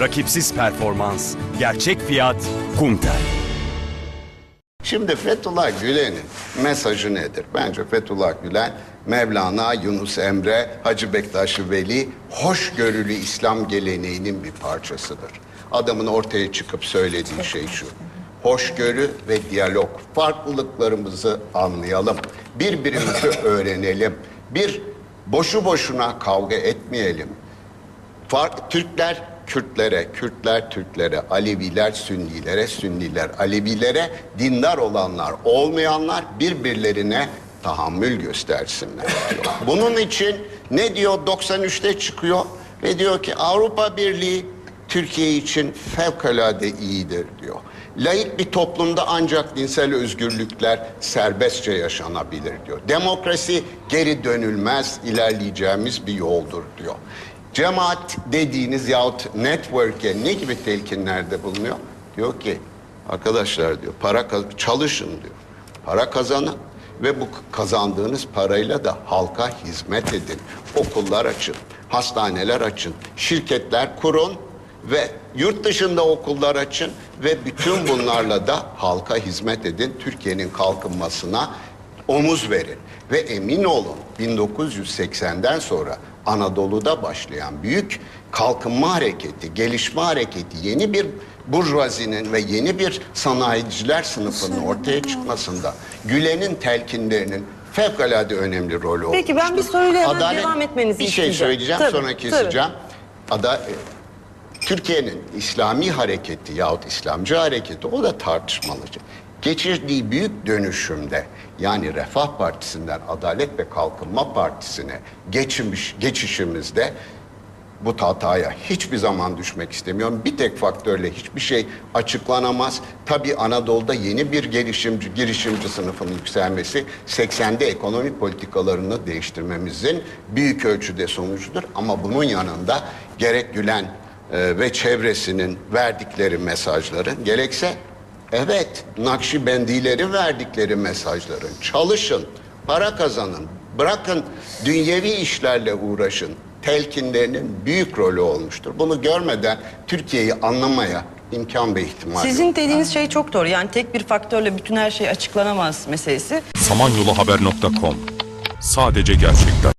Rakipsiz performans, gerçek fiyat, Kumtel. Şimdi Fethullah Gülen'in mesajı nedir? Bence Fethullah Gülen, Mevlana, Yunus Emre, Hacı Bektaş Veli hoşgörülü İslam geleneğinin bir parçasıdır. Adamın ortaya çıkıp söylediği şey şu. Hoşgörü ve diyalog. Farklılıklarımızı anlayalım. Birbirimizi öğrenelim. Bir boşu boşuna kavga etmeyelim. Fark, Türkler Kürtlere, Kürtler Türklere, Aleviler Sünnilere, Sünniler Alevilere, dindar olanlar olmayanlar birbirlerine tahammül göstersinler diyor. Bunun için ne diyor 93'te çıkıyor ve diyor ki Avrupa Birliği Türkiye için fevkalade iyidir diyor. Laik bir toplumda ancak dinsel özgürlükler serbestçe yaşanabilir diyor. Demokrasi geri dönülmez ilerleyeceğimiz bir yoldur diyor. Cemaat dediğiniz yahut network'e ne gibi telkinlerde bulunuyor? Diyor ki arkadaşlar diyor para çalışın diyor. Para kazanın ve bu kazandığınız parayla da halka hizmet edin. Okullar açın, hastaneler açın, şirketler kurun ve yurt dışında okullar açın ve bütün bunlarla da halka hizmet edin. Türkiye'nin kalkınmasına omuz verin. Ve emin olun 1980'den sonra Anadolu'da başlayan büyük kalkınma hareketi, gelişme hareketi, yeni bir burjuvazinin ve yeni bir sanayiciler sınıfının ortaya çıkmasında Gülen'in telkinlerinin fevkalade önemli rolü olmuştur. Peki, ben bir soruyla hemen devam etmenizi Bir şey isteyeceğim. söyleyeceğim Tabii, sonra tabii. keseceğim. Ada, Türkiye'nin İslami hareketi yahut İslamcı hareketi o da tartışmalı. Geçirdiği büyük dönüşümde yani Refah Partisi'nden Adalet ve Kalkınma Partisi'ne geçmiş, geçişimizde bu hataya hiçbir zaman düşmek istemiyorum. Bir tek faktörle hiçbir şey açıklanamaz. Tabii Anadolu'da yeni bir gelişimci, girişimci sınıfının yükselmesi 80'de ekonomi politikalarını değiştirmemizin büyük ölçüde sonucudur. Ama bunun yanında gerek Gülen e, ve çevresinin verdikleri mesajların gerekse evet Nakşibendileri verdikleri mesajların çalışın, para kazanın, bırakın dünyevi işlerle uğraşın telkinlerinin büyük rolü olmuştur. Bunu görmeden Türkiye'yi anlamaya imkan ve ihtimal yok. Sizin dediğiniz şey çok doğru. Yani tek bir faktörle bütün her şey açıklanamaz meselesi. samanyoluhaber.com Sadece gerçekler.